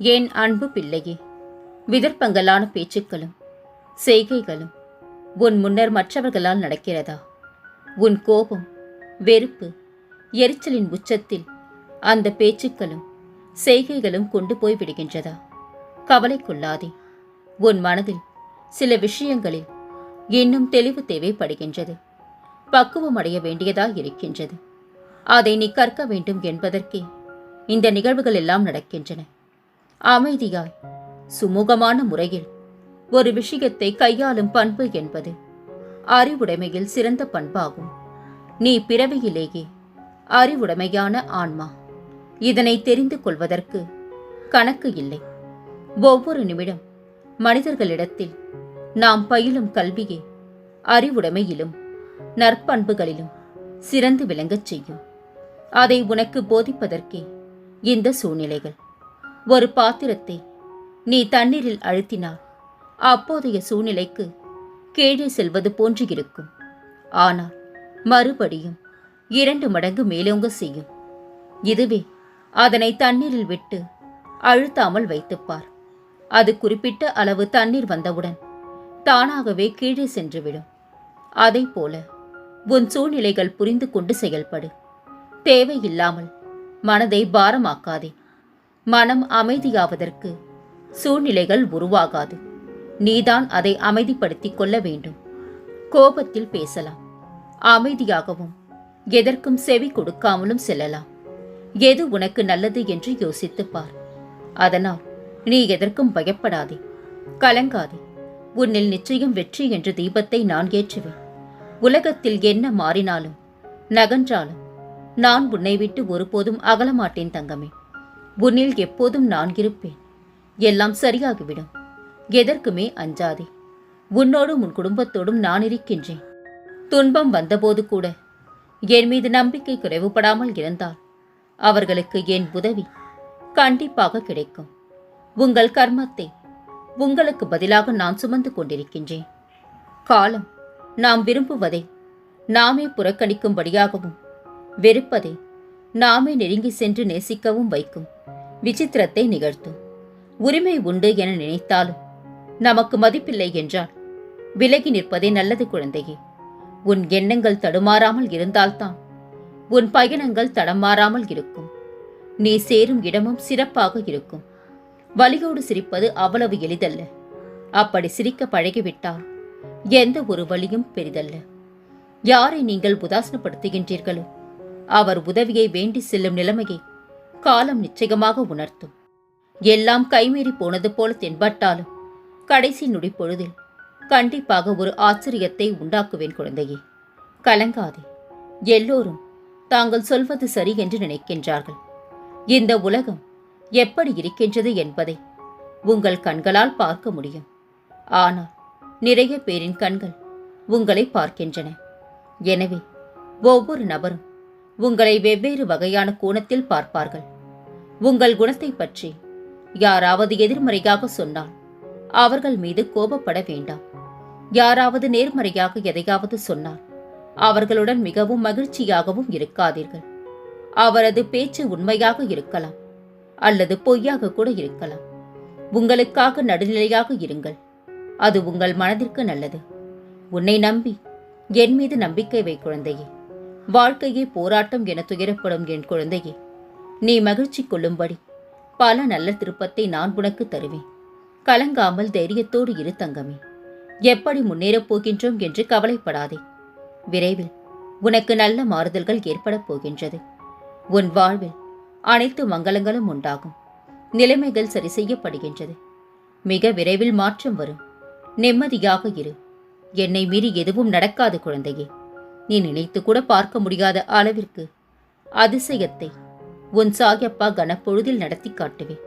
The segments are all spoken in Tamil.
என் அன்பு பிள்ளையே? விதர்ப்பங்களான பேச்சுக்களும் செய்கைகளும் உன் முன்னர் மற்றவர்களால் நடக்கிறதா? உன் கோபம் வெறுப்பு எரிச்சலின் உச்சத்தில் அந்த பேச்சுக்களும் செய்கைகளும் கொண்டு போய் விடுகின்றதா? கவலை கொள்ளாதே. உன் மனதில் சில விஷயங்களில் இன்னும் தெளிவு தேவைப்படுகின்றது. பக்குவம் அடைய வேண்டியதாக இருக்கின்றது. அதை நீ கற்க வேண்டும் என்பதற்கே இந்த நிகழ்வுகள் எல்லாம் நடக்கின்றன. அமைதியாய் சுமூகமான முறையில் ஒரு விஷயத்தை கையாளும் பண்பு என்பது அறிவுடைமையில் சிறந்த பண்பாகும். நீ பிறவியிலேயே அறிவுடைமையான ஆன்மா. இதனை தெரிந்து கொள்வதற்கு கணக்கு இல்லை. ஒவ்வொரு நிமிடம் மனிதர்களிடத்தில் நாம் பயிலும் கல்வியே அறிவுடைமையிலும் நற்பண்புகளிலும் சிறந்து விளங்கச் செய்யும். அதை உனக்கு போதிப்பதற்கே இந்த சூழ்நிலைகள். ஒரு பாத்திரத்தை நீ தண்ணீரில் அழுத்தினால் அப்போதைய சூழ்நிலைக்கு கீழே செல்வது போன்று இருக்கும். ஆனால் மறுபடியும் இரண்டு மடங்கு மேலோங்க செய்யும். இதுவே அதனை தண்ணீரில் விட்டு அழுத்தாமல் வைத்துப்பார். அது குறிப்பிட்ட அளவு தண்ணீர் வந்தவுடன் தானாகவே கீழே சென்றுவிடும். அதை போல உன் சூழ்நிலைகள் புரிந்து கொண்டு செயல்படு. தேவையில்லாமல் மனதை பாரமாக்காதே. மனம் அமைதியாவதற்கு சூழ்நிலைகள் உருவாகாது. நீதான் அதை அமைதிப்படுத்திக் கொள்ள வேண்டும். கோபத்தில் பேசலாம். அமைதியாகவும் எதற்கும் செவி கொடுக்காமலும் செல்லலாம். எது உனக்கு நல்லது என்று யோசித்துப் பார். அதனால் நீ எதற்கும் பயப்படாதே. கலங்காதே. உன்னில் நிச்சயம் வெற்றி என்ற தீபத்தை நான் ஏற்றுவேன். உலகத்தில் என்ன மாறினாலும் நகன்றாலும் நான் உன்னை விட்டு ஒருபோதும் அகலமாட்டேன் தங்கமே. உன்னில் எப்போதும் நான் இருப்பேன். எல்லாம் சரியாகிவிடும். எதற்குமே அஞ்சாதே. உன்னோடும் உன் குடும்பத்தோடும் நான் இருக்கின்றேன். துன்பம் வந்தபோது கூட என் மீது நம்பிக்கை குறைவுபடாமல் இருந்தால் அவர்களுக்கு என் உதவி கண்டிப்பாக கிடைக்கும். உங்கள் கர்மத்தை உங்களுக்கு பதிலாக நான் சுமந்து கொண்டிருக்கின்றேன். காலம் நாம் விரும்புவதை நாமே புறக்கணிக்கும்படியாகவும் வெறுப்பதை நாமே நெருங்கி சென்று நேசிக்கவும் வைக்கும். விசித்திரத்தை நிகழ்த்தும். உரிமை உண்டு என நினைத்தாலும் நமக்கு மதிப்பில்லை என்றால் விலகி நிற்பதே நல்லது குழந்தையே. உன் எண்ணங்கள் தடுமாறாமல் இருந்தால்தான் உன் பயணங்கள் தடமாறாமல் இருக்கும். நீ சேரும் இடமும் சிறப்பாக இருக்கும். வலியோடு சிரிப்பது அவ்வளவு எளிதல்ல. அப்படி சிரிக்க பழகிவிட்டால் எந்த ஒரு வழியும் பெரிதல்ல. யாரை நீங்கள் உதாசனப்படுத்துகின்றீர்களோ அவர் உதவியை வேண்டி செல்லும் நிலைமையை காலம் நிச்சயமாக உணர்த்தும். எல்லாம் கைமீறி போனது போல தென்பட்டாலும் கடைசி நொடி பொழுதில் கண்டிப்பாக ஒரு ஆச்சரியத்தை உண்டாக்குவேன் குழந்தையே. கலங்காதே எல்லோரும் தாங்கள் சொல்வது சரி என்று நினைக்கின்றார்கள். இந்த உலகம் எப்படி இருக்கின்றது என்பதை உங்கள் கண்களால் பார்க்க முடியும். ஆனால் நிறைய பேரின் கண்கள் உங்களை பார்க்கின்றன. எனவே ஒவ்வொரு நபரும் உங்களை வெவ்வேறு வகையான கோணத்தில் பார்ப்பார்கள். உங்கள் குணத்தை பற்றி யாராவது எதிர்மறையாக சொன்னால் அவர்கள் மீது கோபப்பட வேண்டாம். யாராவது நேர்மறையாக எதையாவது சொன்னால் அவர்களுடன் மிகவும் மகிழ்ச்சியாகவும் இருக்காதீர்கள். அவரது பேச்சு உண்மையாக இருக்கலாம் அல்லது பொய்யாக கூட இருக்கலாம். உங்களுக்காக நடுநிலையாக இருங்கள். அது உங்கள் மனதிற்கு நல்லது. உன்னை நம்பி என் மீது நம்பிக்கை வை குழந்தையே. வாழ்க்கையே போராட்டம் என துயரப்படும் என் குழந்தையே நீ மகிழ்ச்சி கொள்ளும்படி பல நல்ல திருப்பத்தை நான் உனக்கு தருவேன். கலங்காமல் தைரியத்தோடு இரு தங்கமே. எப்படி முன்னேறப் போகின்றோம் என்று கவலைப்படாதே. விரைவில் உனக்கு நல்ல மாறுதல்கள் ஏற்படப் போகின்றது. உன் வாழ்வில் அனைத்து மங்களங்களும் உண்டாகும். நிலைமைகள் சரி செய்யப்படுகின்றது. மிக விரைவில் மாற்றம் வரும். நிம்மதியாக இரு. என்னை மீறி எதுவும் நடக்காது குழந்தையே. நீ நினைத்து கூட பார்க்க முடியாத அளவிற்கு அதிசயத்தை உன் சாயப்பா கனப்பொழுதில் நடத்தி காட்டுவேன்.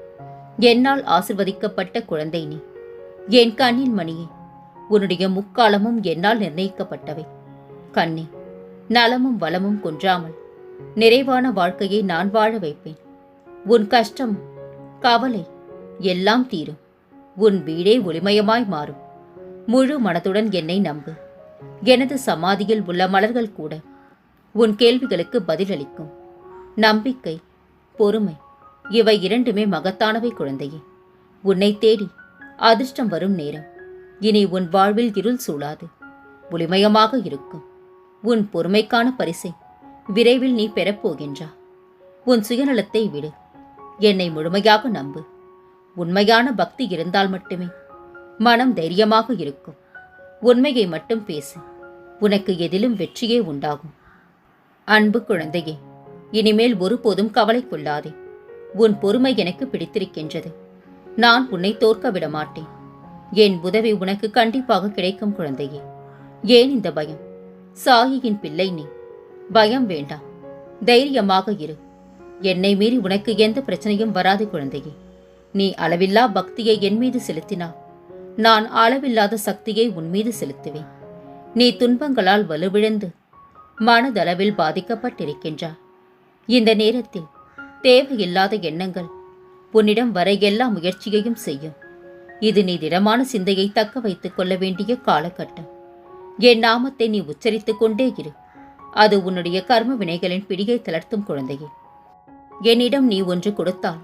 என்னால் ஆசிர்வதிக்கப்பட்ட குழந்தை நீ. என் கண்ணின் மணியே உன்னுடைய முக்காலமும் என்னால் நிர்ணயிக்கப்பட்டவை. கண்ணே நலமும் வளமும் குன்றாமல் நிறைவான வாழ்க்கையை நான் வாழ வைப்பேன். உன் கஷ்டம் கவலை எல்லாம் தீரும். உன் வீடே ஒளிமயமாய் மாறும். முழு மனதுடன் என்னை நம்பு. எனது சமாதியில் உள்ள மலர்கள் கூட உன் கேள்விகளுக்கு பதிலளிக்கும். நம்பிக்கை பொறுமை இவை இரண்டுமே மகத்தானவை குழந்தையே. உன்னை தேடி அதிர்ஷ்டம் வரும் நேரம். இனி உன் வாழ்வில் இருள் சூழாது. ஒளிமயமாக இருக்கும் உன் பொறுமைக்கான பரிசை விரைவில் நீ பெறப்போகின்றா உன் சுயநலத்தை விடு. என்னை முழுமையாக நம்பு. உண்மையான பக்தி இருந்தால் மட்டுமே மனம் தைரியமாக இருக்கும். உண்மையை மட்டும் பேசு. உனக்கு எதிலும் வெற்றியே உண்டாகும். அன்பு குழந்தையே இனிமேல் ஒருபோதும் கவலை கொள்ளாதே. உன் பொறுமை எனக்கு பிடித்திருக்கின்றது. நான் உன்னை தோற்க விட மாட்டேன் என் உதவி உனக்கு கண்டிப்பாக கிடைக்கும் குழந்தையே. ஏன் இந்த பயம்? சாயியின் பிள்ளை நீ. பயம் வேண்டாம். தைரியமாக இரு. என்னை மீறி உனக்கு எந்த பிரச்சனையும் வராது குழந்தையே. நீ அளவில்லா பக்தியை என் மீது செலுத்தினா நான் அளவில்லாத சக்தியை உன்மீது செலுத்துவேன். நீ துன்பங்களால் வலுவிழந்து மனதளவில் பாதிக்கப்பட்டிருக்கின்றாய். இந்த நேரத்தில் தேவையில்லாத எண்ணங்கள் உன்னிடம் வர எல்லா முயற்சியையும் செய்யும். இது நீ திடமான சிந்தையை தக்க வைத்துக் கொள்ள வேண்டிய காலகட்டம். என் நாமத்தை நீ உச்சரித்துக் கொண்டே இரு. அது உன்னுடைய கர்ம வினைகளின் பிடியை தளர்த்தும் குழந்தையே. என்னிடம் நீ ஒன்று கொடுத்தால்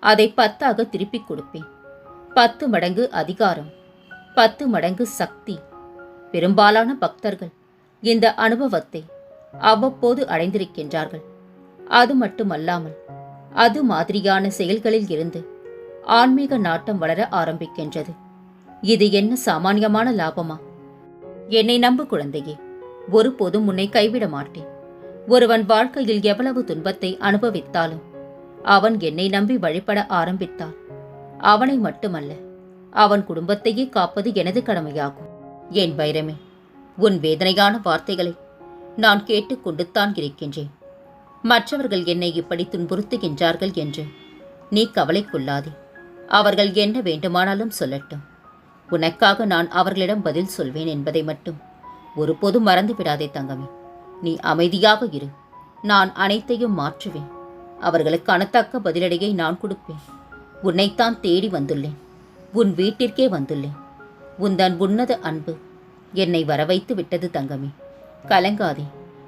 அதை பத்தாக திருப்பிக் கொடுப்பேன். பத்து மடங்கு அதிகாரம் பத்து மடங்கு சக்தி. பெரும்பாலான பக்தர்கள் இந்த அனுபவத்தை அவ்வப்போது அடைந்திருக்கின்றார்கள். அது மட்டுமல்லாமல் அது மாதிரியான செயல்களில் இருந்து ஆன்மீக நாட்டம் வளர ஆரம்பிக்கின்றது. இது என்ன சாமானியமான லாபமா? என்னை நம்பு குழந்தையே ஒருபோதும் உன்னை கைவிட மாட்டேன். ஒருவன் வாழ்க்கையில் எவ்வளவு துன்பத்தை அனுபவித்தாலும் அவன் என்னை நம்பி வழிபட ஆரம்பித்தான் அவனை மட்டுமல்ல அவன் குடும்பத்தையே காப்பது எனது கடமையாகும். என் பைரமே உன் வேதனையான வார்த்தைகளை நான் கேட்டுக்கொண்டுத்தான் இருக்கின்றேன். மற்றவர்கள் என்னை இப்படி துன்புறுத்துகின்றார்கள் என்று நீ கவலை கொள்ளாதே அவர்கள் என்ன வேண்டுமானாலும் சொல்லட்டும். உனக்காக நான் அவர்களிடம் பதில் சொல்வேன் என்பதை மட்டும் ஒருபோதும் மறந்து விடாதே தங்கமே. நீ அமைதியாக இரு. நான் அனைத்தையும் மாற்றுவேன். அவர்களுக்கான தக்க பதிலடியை நான் கொடுப்பேன். உன்னைத்தான் தேடி வந்துள்ளேன். உன் வீட்டிற்கே வந்துள்ளேன். உந்தன் உன்னத அன்பு என்னை வரவைத்து விட்டது தங்கமே. கலங்காதே.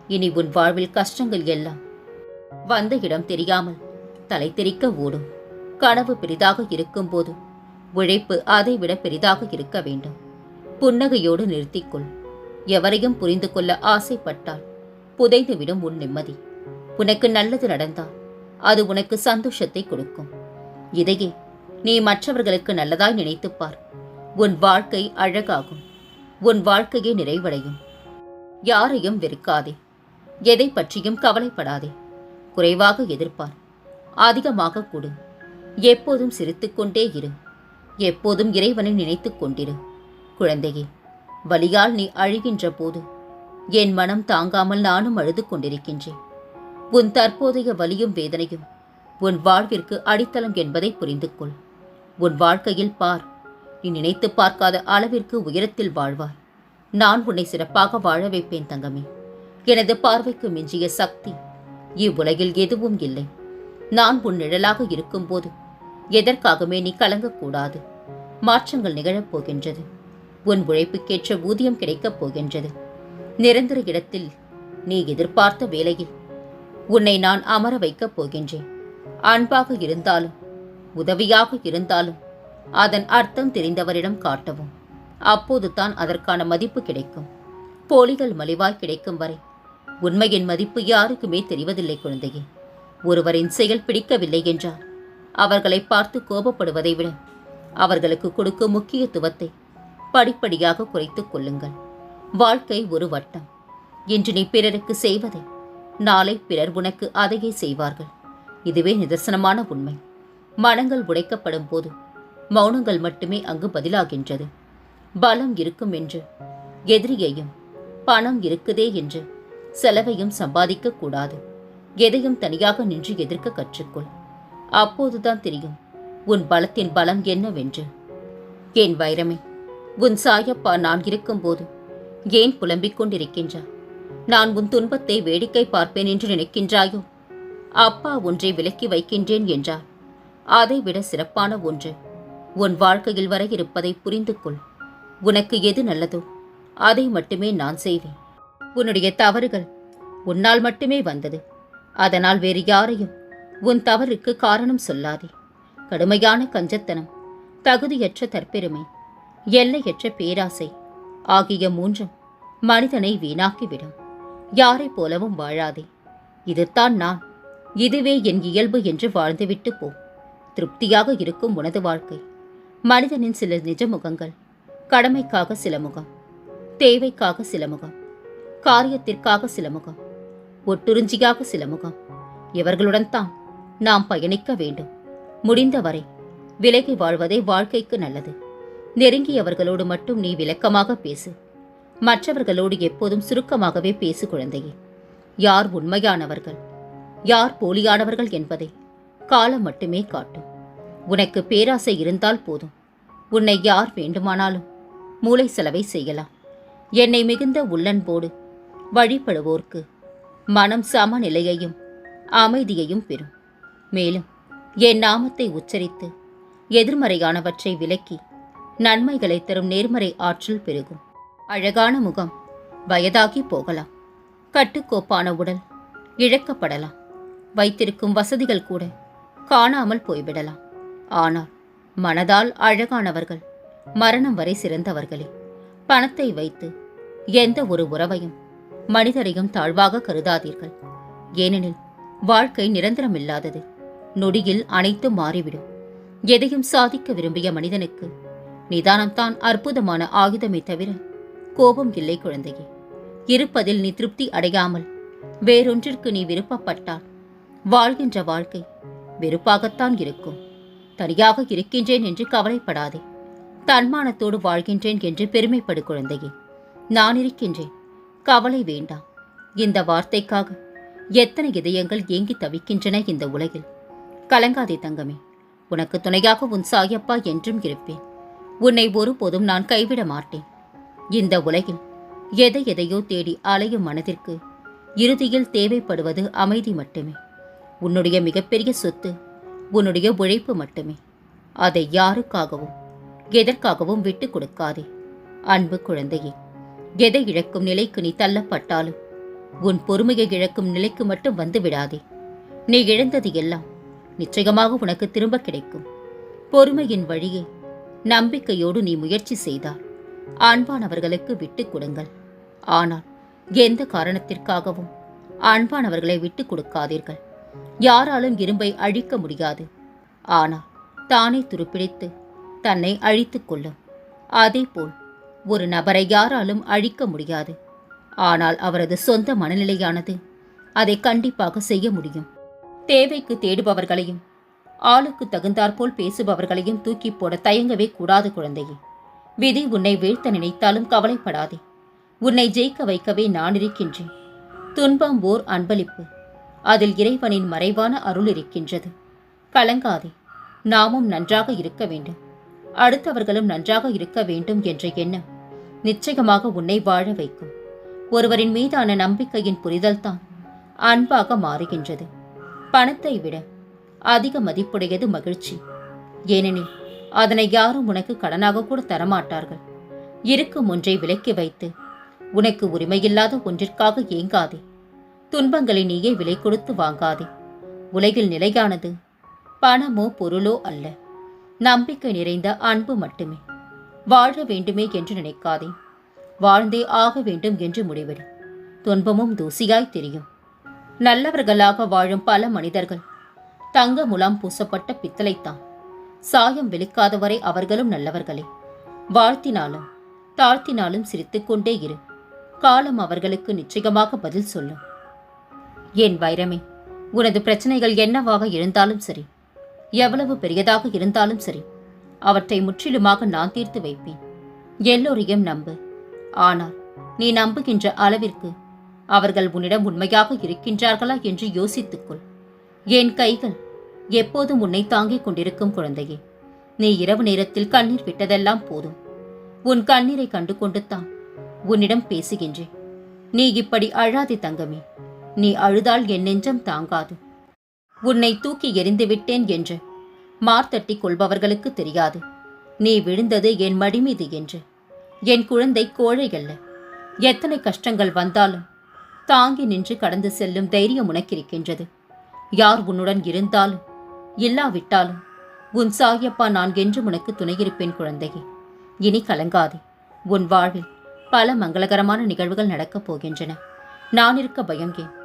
இனி உன் வாழ்வில் கஷ்டங்கள் எல்லாம் வந்த இடம் தெரியாமல் தலை தெரிக்க ஓடும். கனவு பெரிதாக இருக்கும்போது உழைப்பு அதைவிட பெரிதாக இருக்க வேண்டும். புன்னகையோடு நிறுத்திக்கொள். எவரையும் புரிந்து கொள்ள ஆசைப்பட்டால் புதைந்துவிடும் உன் நிம்மதி. உனக்கு நல்லது நடந்தால் அது உனக்கு சந்தோஷத்தை கொடுக்கும். இதையே நீ மற்றவர்களுக்கு நல்லதாய் நினைத்துப் பார் உன் வாழ்க்கை அழகாகும். உன் வாழ்க்கையே நிறைவடையும். யாரையும் வெறுக்காதே. எதை பற்றியும் கவலைப்படாதே. குறைவாக எதிர்ப்பார். அதிகமாக கொடு. எப்போதும் சிரித்துக்கொண்டே இரு. எப்போதும் இறைவனை நினைத்து கொண்டிரு. குழந்தையே வலியால் நீ அழுகின்ற போது என் மனம் தாங்காமல் நானும் அழுது கொண்டிருக்கின்றேன். உன் தற்போதைய வலியும் வேதனையும் உன் வாழ்விற்கு அடித்தளம் என்பதை புரிந்து கொள். உன் வாழ்க்கையில் பார். நீ நினைத்து பார்க்காத அளவிற்கு உயரத்தில் வாழ்வாய். நான் உன்னை சிறப்பாக வாழ வைப்பேன் தங்கமே. எனது பார்வைக்கு மிஞ்சிய சக்தி இவ்வுலகில் எதுவும் இல்லை. நான் உன் நிழலாக இருக்கும்போது எதற்காகவே நீ கலங்கக்கூடாது. மாற்றங்கள் நிகழப் போகின்றது. உன் உழைப்புக்கேற்ற ஊதியம் கிடைக்கப் போகின்றது. நிரந்தர இடத்தில் நீ எதிர்பார்த்த வேலையில் உன்னை நான் அமர வைக்கப் போகின்றேன். அன்பாக இருந்தாலும் உதவியாக இருந்தாலும் அதன் அர்த்தம் தெரிந்தவரிடம் காட்டவும். அப்போது தான் அதற்கான மதிப்பு கிடைக்கும். போலிகள் மலிவாய் கிடைக்கும் வரை உண்மையின் மதிப்பு யாருக்குமே தெரிவதில்லை குழந்தையே. ஒருவரின் செயல் பிடிக்கவில்லை என்றால் அவர்களை பார்த்து கோபப்படுவதை விட அவர்களுக்கு கொடுக்கும் முக்கியத்துவத்தை படிப்படியாக குறைத்துக் கொள்ளுங்கள். வாழ்க்கை ஒரு வட்டம். இன்று நீ பிறருக்கு செய்வதை நாளை பிறர் உனக்கு அதையே செய்வார்கள். இதுவே நிதர்சனமான உண்மை. மனங்கள் உடைக்கப்படும் போது மௌனங்கள் மட்டுமே அங்கு பதிலாகின்றது. பலம் இருக்கும் என்று எதிரியையும் பணம் இருக்குதே என்று செலவையும் சம்பாதிக்க கூடாது. எதையும் தனியாக நின்று எதிர்க்க கற்றுக்கொள். அப்போதுதான் தெரியும் உன் பலத்தின் பலம் என்னவென்று. என் வைரமே உன் சாயப்பா நான் இருக்கும்போது ஏன் புலம்பிக் கொண்டிருக்கின்றாய்? நான் உன் துன்பத்தை வேடிக்கை பார்ப்பேன் என்று நினைக்கின்றாயோ? அப்பா ஒன்றை விலக்கி வைக்கின்றேன் என்றார். அதைவிட சிறப்பான ஒன்று. உன் வாழ்க்கையில் வர இருப்பதை புரிந்து கொள். உனக்கு எது நல்லதோ அதை மட்டுமே நான் செய்வேன். உன்னுடைய தவறுகள் உன்னால் மட்டுமே வந்தது. அதனால் வேறு யாரையும் உன் தவறுக்கு காரணம் சொல்லாதே. கடுமையான கஞ்சத்தனம் தகுதியற்ற தற்பெருமை எல்லையற்ற பேராசை ஆகிய மூன்றும் மனிதனை வீணாக்கிவிடும். யாரைப் போலவும் வாழாதே. இதுதான் நான். இதுவே என் இயல்பு என்று வாழ்ந்துவிட்டு போ. திருப்தியாக இருக்கும் உனது வாழ்க்கை. மனிதனின் சில நிஜ முகங்கள் கடமைக்காக சில முகம். தேவைக்காக சில முகம். காரியத்திற்காக சில முகம். ஒட்டுறிஞ்சியாக சில முகம். இவர்களுடன் தான் நாம் பயணிக்க வேண்டும். முடிந்தவரை விலகி வாழ்வதே வாழ்க்கைக்கு நல்லது. நெருங்கியவர்களோடு மட்டும் நீ விளக்கமாக பேசு. மற்றவர்களோடு எப்போதும் சுருக்கமாகவே பேசு குழந்தையே. யார் உண்மையானவர்கள்? யார் போலியானவர்கள் என்பதை காலம் மட்டுமே காட்டும். உனக்கு பேராசை இருந்தால் போதும். உன்னை யார் வேண்டுமானாலும் மூளை செலவை செய்யலாம். என்னை மிகுந்த உள்ளன்போடு வழிபடுவோர்க்கு மனம் சமநிலையையும் அமைதியையும் பெறும். மேலும் என் நாமத்தை உச்சரித்து எதிர்மறையானவற்றை விலக்கி நன்மைகளை தரும் நேர்மறை ஆற்றல் பெருகும். அழகான முகம் வயதாகி போகலாம். கட்டுக்கோப்பான உடல் இழக்கப்படலாம். வைத்திருக்கும் வசதிகள் கூட காணாமல் போய்விடலாம். ஆனால் மனதால் அழகானவர்கள் மரணம் வரை சிறந்தவர்களே. பணத்தை வைத்து எந்த ஒரு உறவையும் மனிதரையும் தாழ்வாக கருதாதீர்கள். ஏனெனில் வாழ்க்கை நிரந்தரமில்லாதது நொடியில் அனைத்தும் மாறிவிடும். எதையும் சாதிக்க விரும்பிய மனிதனுக்கு நிதானம்தான் அற்புதமான ஆயுதமே தவிர கோபம் இல்லை குழந்தையே. இருப்பதில் நீ திருப்தி அடையாமல் வேறொன்றிற்கு நீ விருப்பப்பட்டால் வாழ்கின்ற வாழ்க்கை வெறுப்பாகத்தான் இருக்கும். தனியாக இருக்கின்றேன் என்று கவலைப்படாதே. தன்மானத்தோடு வாழ்கின்றேன் என்று பெருமைப்படு குழந்தையே. நான் இருக்கின்றேன். கவலை வேண்டாம். இந்த வார்த்தைக்காக எத்தனை இதயங்கள் ஏங்கி தவிக்கின்றன இந்த உலகில். கலங்காதே தங்கமே. உனக்கு துணையாக உன் சாயப்பா என்றும் இருப்பேன். உன்னை ஒருபோதும் நான் கைவிட மாட்டேன். இந்த உலகில் எதை எதையோ தேடி அலையும் மனதிற்கு இறுதியில் தேவைப்படுவது அமைதி மட்டுமே. உன்னுடைய மிகப்பெரிய சொத்து உன்னுடைய உழைப்பு மட்டுமே. அதை யாருக்காகவும் எதற்காகவும் விட்டு கொடுக்காதே. அன்பு குழந்தையே எதை இழக்கும் நிலைக்கு நீ தள்ளப்பட்டாலும் உன் பொறுமையை இழக்கும் நிலைக்கு மட்டும் வந்து விடாதே நீ இழந்தது எல்லாம் நிச்சயமாக உனக்கு திரும்ப கிடைக்கும். பொறுமையின் வழியே நம்பிக்கையோடு நீ முயற்சி செய்தால் அன்பானவர்களுக்கு விட்டுக் கொடுங்கள். ஆனால் எந்த காரணத்திற்காகவும் அன்பானவர்களை விட்டுக் கொடுக்காதீர்கள். யாராலும் இரும்பை அழிக்க முடியாது. ஆனால் தானே துருப்பிடித்து தன்னை அழித்து கொள்ளும். அதேபோல் ஒரு நபரை யாராலும் அழிக்க முடியாது. ஆனால் அவரது சொந்த மனநிலையானது அதை கண்டிப்பாக செய்ய முடியும். தேவைக்கு தேடுபவர்களையும் ஆளுக்கு தகுந்தாற்போல் பேசுபவர்களையும் தூக்கி போட தயங்கவே கூடாது குழந்தையே. விதி உன்னை வீழ்த்த நினைத்தாலும் கவலைப்படாதே. உன்னை ஜெயிக்க வைக்கவே நான் இருக்கின்றேன் துன்பம் ஓர் அன்பளிப்பு. அதில் இறைவனின் மறைவான அருள் இருக்கின்றது. கலங்காதே நாமும் நன்றாக இருக்க வேண்டும். அடுத்தவர்களும் நன்றாக இருக்க வேண்டும் என்ற எண்ணம் நிச்சயமாக உன்னை வாழ வைக்கும். ஒருவரின் மீதான நம்பிக்கையின் புரிதல்தான் அன்பாக மாறுகின்றது. பணத்தை விட அதிக மதிப்புடையது மகிழ்ச்சி. ஏனெனில் அதனை யாரும் உனக்கு கடனாக கூட தரமாட்டார்கள். இருக்கும் ஒன்றை விலக்கி வைத்து உனக்கு உரிமையில்லாத ஒன்றிற்காக ஏங்காதே. துன்பங்களை நீயே விலை கொடுத்து வாங்காதே. உலகில் நிலையானது பணமோ பொருளோ அல்ல. நம்பிக்கை நிறைந்த அன்பு மட்டுமே. வாழ வேண்டுமே என்று நினைக்காதே. வாழ்ந்தே ஆக வேண்டும் என்று முடிவிடு. துன்பமும் தூசியாய் தெரியும். நல்லவர்களாக வாழும் பல மனிதர்கள் தங்க முலாம் பூசப்பட்ட பித்தளைத்தான். சாயம் வெளுக்காதவரை அவர்களும் நல்லவர்களே. வாழ்த்தினாலும் தாழ்த்தினாலும் சிரித்துக்கொண்டே இரு. காலம் அவர்களுக்கு நிச்சயமாக பதில் சொல்லும். என் வைரமே உனது பிரச்சனைகள் என்னவாக இருந்தாலும் சரி எவ்வளவு பெரியதாக இருந்தாலும் சரி அவற்றை முற்றிலுமாக நான் தீர்த்து வைப்பேன். எல்லோரையும் நம்பு. ஆனால் நீ நம்புகின்ற அளவிற்கு அவர்கள் உன்னிடம் உண்மையாக இருக்கின்றார்களா என்று யோசித்துக்கொள். என் கைகள் எப்போதும் உன்னை தாங்கிக் கொண்டிருக்கும் குழந்தையே நீ இரவு நேரத்தில் கண்ணீர் விட்டதெல்லாம் போதும். உன் கண்ணீரை கண்டு கொண்டுத்தான் உன்னிடம் பேசுகின்றேன். நீ இப்படி அழாதே தங்கமே நீ அழுதால் என் நெஞ்சம் தாங்காது. உன்னை தூக்கி எறிந்து விட்டேன் என்று மார்த்தட்டிக் கொள்பவர்களுக்கு தெரியாது. நீ விழுந்தது என் மடிமீது என்று. என் குழந்தை கோழை அல்ல. எத்தனை கஷ்டங்கள் வந்தாலும் தாங்கி நின்று கடந்து செல்லும் தைரியம் உனக்கிருக்கின்றது. யார் உன்னுடன் இருந்தாலும் இல்லாவிட்டாலும் உன் சாயப்பா நான் என்று உனக்கு துணையிருப்பேன் குழந்தையே. இனி கலங்காதே. உன் வாழ்வில் பல மங்களகரமான நிகழ்வுகள் நடக்கப் போகின்றன. நான் இருக்க பயம் ஏன்?